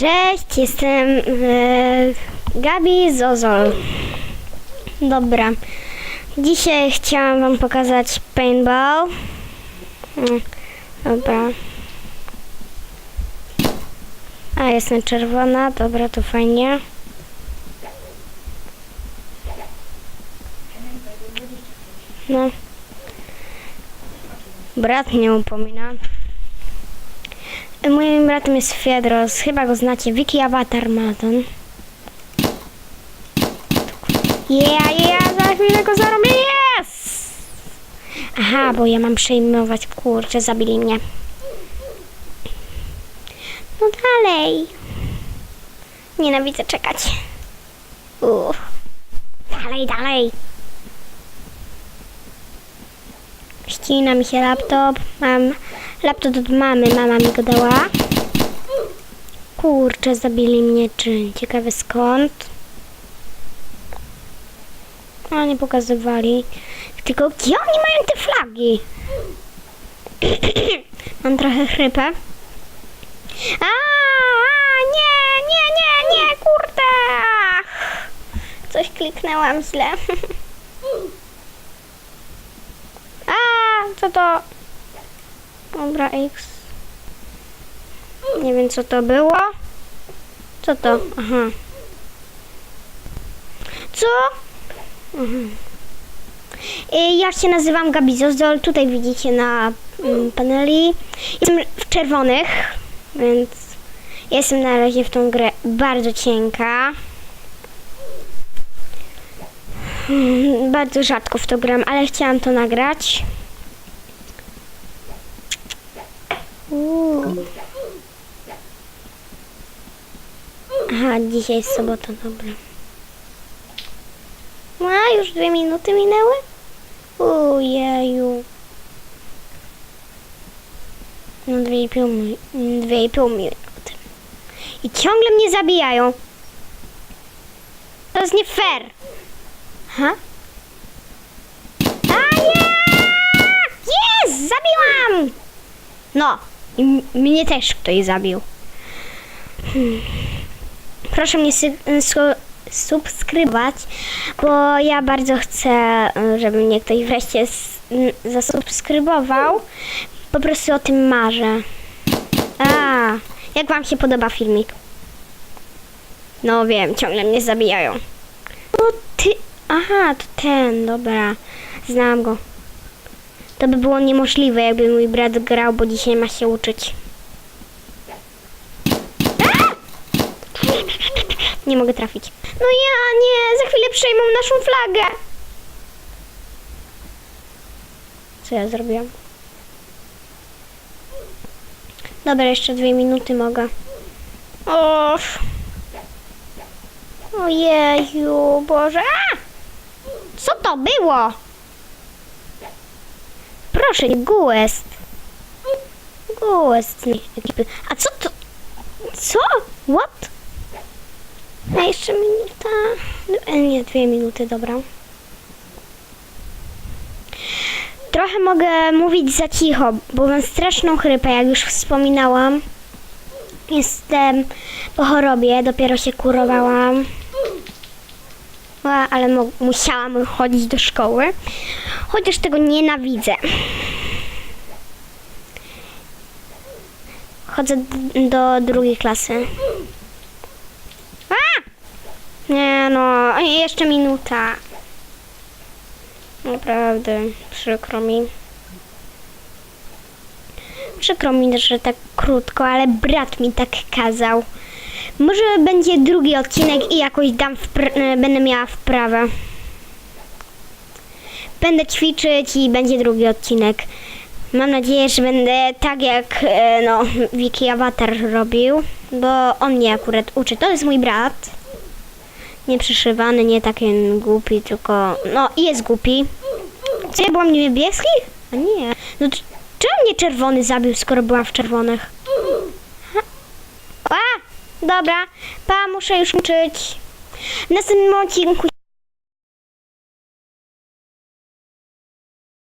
Cześć, jestem e, Gabi Zozol. Dobra. Dzisiaj chciałam Wam pokazać paintball. Mm, Dobra. A, jestem czerwona. Dobra, to fajnie. No. Brat mnie upomina. Moim bratem jest Fiedros, chyba go znacie. Wiki Avatar ma ten. Yeah, yeah, za chwilę go zarobię, yes! Aha, bo ja mam przejmować, kurczę, zabili mnie. No dalej. Nienawidzę czekać. Uff. Dalej, dalej. Ścina mi się laptop. Mam laptop od mamy, mama mi go dała. Kurczę, zabili mnie, czy ciekawe skąd. A, nie pokazywali. Tylko gdzie oni mają te flagi? Mam trochę chrypę. A, nie, nie, nie, nie, kurde. Coś kliknęłam źle. A, co to? Dobra, X. Nie wiem, co to było. Co to? Aha. Co? Mhm. Y, Ja się nazywam Gabi Zozdol. Tutaj widzicie na mm, paneli. Jestem w czerwonych, więc jestem na razie w tą grę bardzo cienka. Mm, Bardzo rzadko w to gram, ale chciałam to nagrać. Aha, dzisiaj jest sobota, dobra. A, już dwie minuty minęły? Ojeju. No dwie i pół, dwie i pół minuty. I ciągle mnie zabijają. To jest nie fair. Ha? A nie! Jest! Zabiłam! No, i mnie też ktoś zabił. Hmm. Proszę mnie subskrybować, bo ja bardzo chcę, y, żeby mnie ktoś wreszcie zasubskrybował. Po prostu o tym marzę. A, jak wam się podoba filmik? No wiem, ciągle mnie zabijają. No ty, aha, to ten, dobra, znam go. To by było niemożliwe, jakby mój brat grał, bo dzisiaj ma się uczyć. Nie mogę trafić. No ja nie, za chwilę przejmą naszą flagę. Co ja zrobiłam? Dobra, jeszcze dwie minuty mogę. Off. Ojeju, Boże. A! Co to było? Proszę, Guest. Guest ekipy. A co to? Co? What? A jeszcze minuta. E, Nie, dwie minuty, dobra. Trochę mogę mówić za cicho, bo mam straszną chrypę, jak już wspominałam. Jestem po chorobie, dopiero się kurowałam. Ale musiałam chodzić do szkoły, chociaż tego nienawidzę. Chodzę do drugiej klasy. A! Nie no, jeszcze minuta. Naprawdę, przykro mi. Przykro mi, że tak krótko, ale brat mi tak kazał. Może będzie drugi odcinek i jakoś dam e, będę miała wprawę. Będę ćwiczyć i będzie drugi odcinek. Mam nadzieję, że będę tak jak e, no, Wiki Avatar robił, bo on mnie akurat uczy. To jest mój brat. Nie przyszywany, nie taki głupi, tylko no jest głupi. Co ja byłam niebieski? A nie. No czemu mnie czerwony zabił, skoro byłam w czerwonych? Ha. A! Dobra, pa, muszę już uczyć. W następnym odcinku